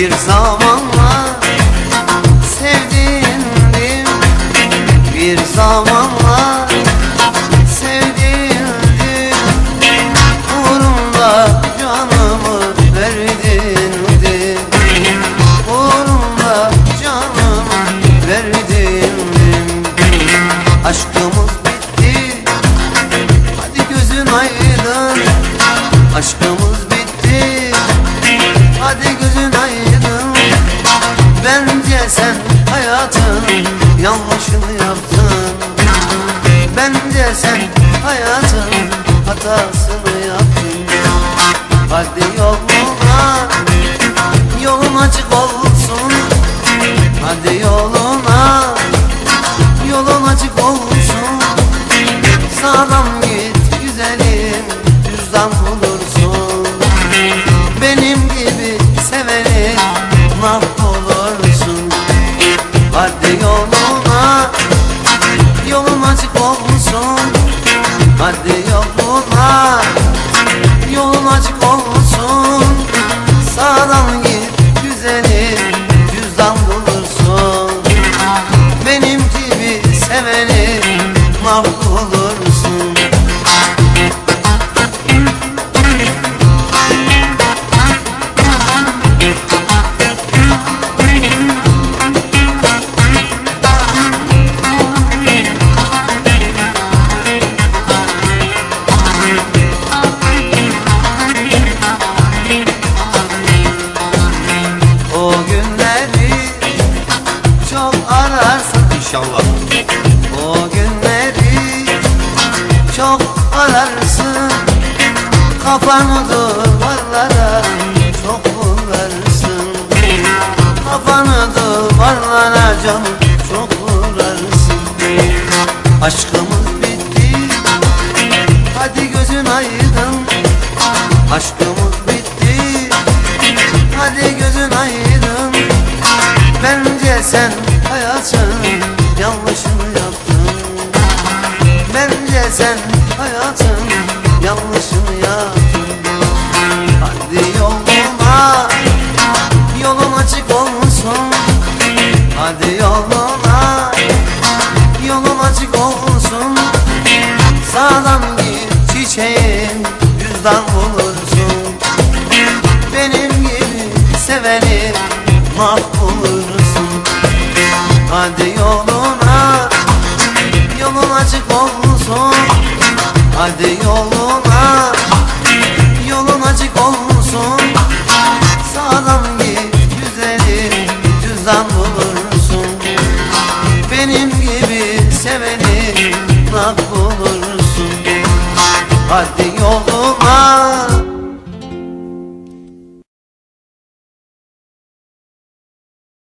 Bir zamanlar sevdindim Bir zamanlar diye sen hayatın yanlışını yaptın. Ben diye sen hayatın hatasını yaptın. Hadi yoluna yolun açık olsun. Hadi yoluna yolun açık olsun. Sana olsun Hadi yoluna Yolun açık olsun Sağdan git güzelim Cüzdan bulursun. Benim gibi seveni Mahvolursun çok ararsın İnşallah. O günleri çok ararsın. Kafanı duvarlara çok vurarsın. Kafanı duvarlara canım çok vurarsın. Aşkımız bitti. Hadi gözün aydın. Aşkımız bitti. Hadi gözün aydın. Bence sen sen hayatın yanlışını yaptın. Hadi yoluna Yolun açık olsun. Hadi yoluna Yolun açık olsun. Sağdan git çiçeğin Cüzdan bulursun. Benim gibi seveni mahvolursun Hadi yoluna. Yolun açık olsun. Sağdan git güzelim Cüzdan bulursun. Benim gibi seveni mahvolursun Hadi yoluna